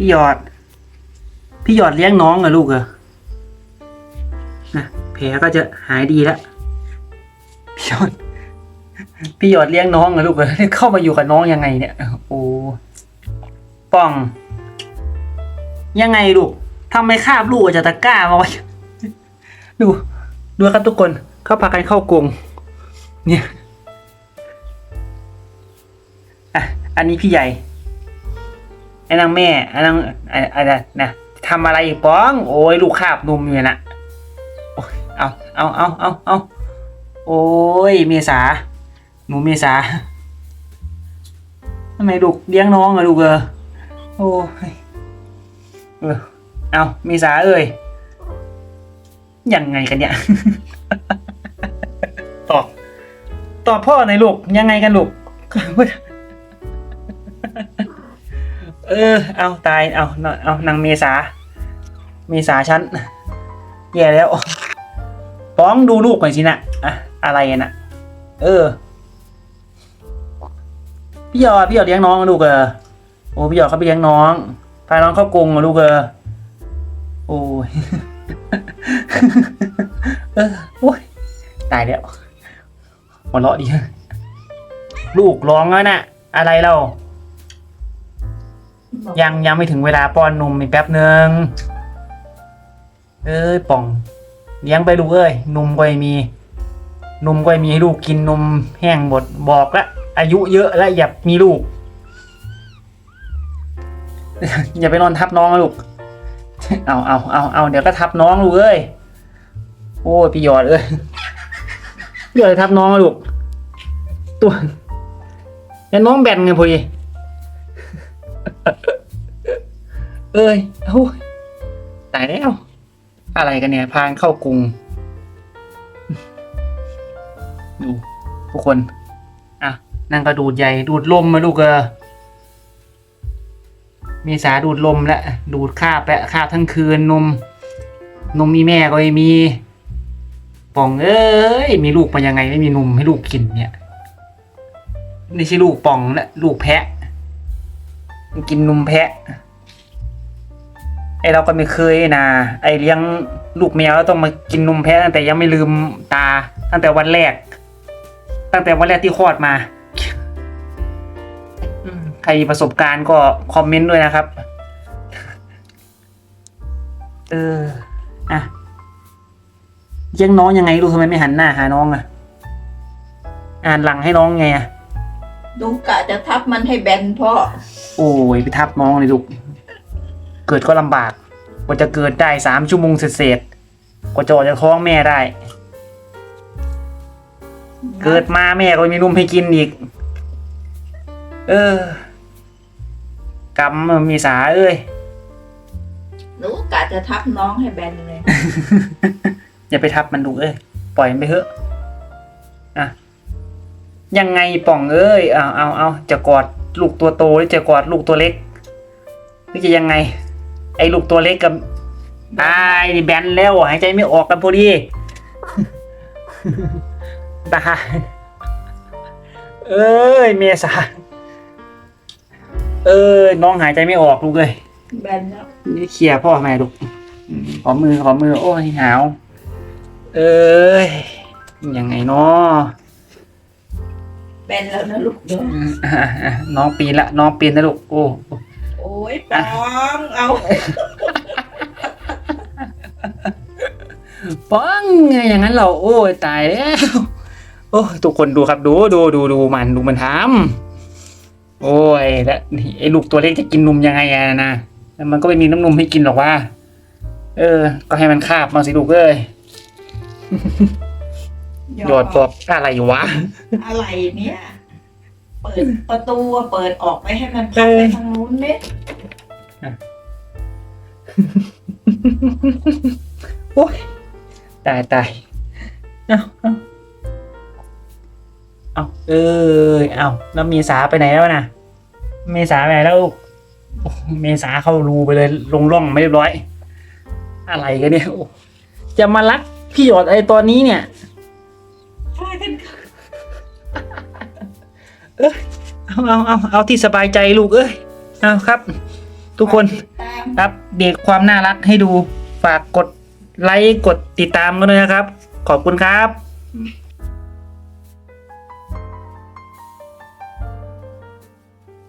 พี่หยอด พี่หยอดเลี้ยงน้องเหรอลูกเหรอนะแผลก็จะหายดีแล้วพี่หยอด พี่หยอดเลี้ยงน้องเหรอลูกเหรอเข้ามาอยู่กับน้องยังไงเนี่ย โอ้ป่อง ยังไงลูกทำไมคาบลูกจากตะกร้ามาไว้ดู ดูครับทุกคนเขาพากันเข้ากรงเนี่ย อะ อันนี้พี่ใหญ่ ไอ้นางแม่ไอ้นางไอ้อะไรนะทำอะไรอีกป้อง โอ้ยลูกคาบนมอยู่น่ะโอ้ยเอาเอาเอาเอาเอาโอ้ยเมษา หนูเมษาทำไมลูกเลี้ยงน้องอะลูกเออโอ้ยเออเอาเมษาเอ้ยยังไงกันเนี่ยตอบตอบพ่อหน่อยลูกยังไงกันลูก เออ เอาตาย เอาเอานางเมษา เมษาฉันแย่แล้วป้องดูลูกหน่อยสินะอะอะไรน่ะ เออ พี่ยอดพี่ยอดเลี้ยงน้องลูกเออโอ้พี่ยอดเขาไปเลี้ยงน้อง พาน้องเข้ากรงลูกเออโอ้ยเออโอ้ยตายแล้วหัวเราะดีลูกร้องแล้วน่ะอะไรเรา ยังยังไม่ถึงเวลาป้อนนมอีกแป๊บหนึ่งเอ้ยป่องเลี้ยงไปลูกเอ้ยนมก็ไม่มีนมก็ไม่มีให้ลูกกินนมแห้งหมดบอกละอายุเยอะแล้วอย่ามีลูก อย่าไปนอนทับน้องนะลูกเอาเอาเอาเอาเดี๋ยวก็ทับน้องลูกเอ้ยโอ้ยพี่ยอดเอ้ยพี่หยอดทับน้องลูกตัวแล้วน้องแบนไงพอดี เอ้ยโอ้ยตายแล้ว อะไรกันเนี่ย พางเข้ากรุง ดูทุกคน อะ นั่งกระดูดใหญ่ ดูดลมมาลูกเออมีสาดูดลมและดูดคาบและคาบทั้งคืนนม นมมีแม่ก็ไม่มีป่องเอ้ย มีลูกมายังไงไม่มีนมให้ลูกกินเนี่ยนี่ใช่ลูกป่องและลูกแพะ กินนมแพะ ไอเราก็ไม่เคยนะไอเลี้ยงลูกแมวแล้วต้องมากินนมแพะตั้งแต่ยังไม่ลืมตา ตั้งแต่วันแรก ตั้งแต่วันแรกที่คลอดมาอืมใครมีประสบการณ์ก็คอมเมนต์ด้วยนะครับ เอออะเลี้ยงน้องยังไงลูกทำไมไม่หันหน้าหาน้องอะอ่านหลังให้น้องไงอะดูกะจะทับมันให้แบนพ่อ โอ้ยไปทับน้องเลยลูก เกิดก็ลำบาก กว่าจะเกิดได้สามชั่วโมงเสร็จๆกว่าจะออกจากท้องแม่ได้ เกิดมาแม่ก็ไม่มีนมให้กินอีก เออกำมันมีสาเอ้ยดูกะจะทับน้องให้แบนเลย อย่าไปทับมันดูเอ้ยปล่อยมันไปเถอะอะยังไงป่องเอ้ยเอาเอาเอาจะกอดลูกตัวโตหรือจะกอดลูกตัวเล็กหรือจะยังไง ไอ้ลูกตัวเล็กกับตายนี่แบนแล้วหายใจไม่ออกกันพอดีตายเอ้ยเมษาเอ้ยน้องหายใจไม่ออกลูกเอ้ยแบนแล้วนี่เคลียร์พ่อแม่ลูกอืมขอมือขอมือ โอ้ยหนาว เอ้ยยังไงเนาะแบนแล้วนะลูกเด้ออืมอะอะน้องปีนละน้องปีนนะลูกโอ้ โอ้ยปองเอาป้องไงอย่างนั้นเราโอ้ยตายแล้วโอ้ยทุกคนดูครับดูดูดูดูมันดูมันทำโอ้ยแล้วนี่ไอ้ลูกตัวเล็กจะกินนมยังไงอะนะแล้วมันก็ไม่มีน้ำนมให้กินหรอกว่า เออ ก็ให้มันคาบมาสิลูกเอ้ยหยอดบอกอะไรวะ อะไรเนี่ยเปิดประตูอะเปิดออกไปให้มันพับไปทางนู้นเนี่ยโอ้ยตายตายเอาเอาเอาเอยเอาแล้วเมษาไปไหนแล้วนะเมษาไปไหนแล้วลูกเมษาเข้ารูไปเลยลงร่องไม่เรียบร้อย อะไรกันเนี่ยจะมารักพี่หยอดไอตอนนี้เนี่ย เอ้าเอาเอาเอาที่สบายใจลูกเอ้ยเอาครับ ทุกคนอัปเดตความน่ารักให้ดูฝากกดไลค์กดติดตามกันด้วยนะครับ ขอบคุณครับ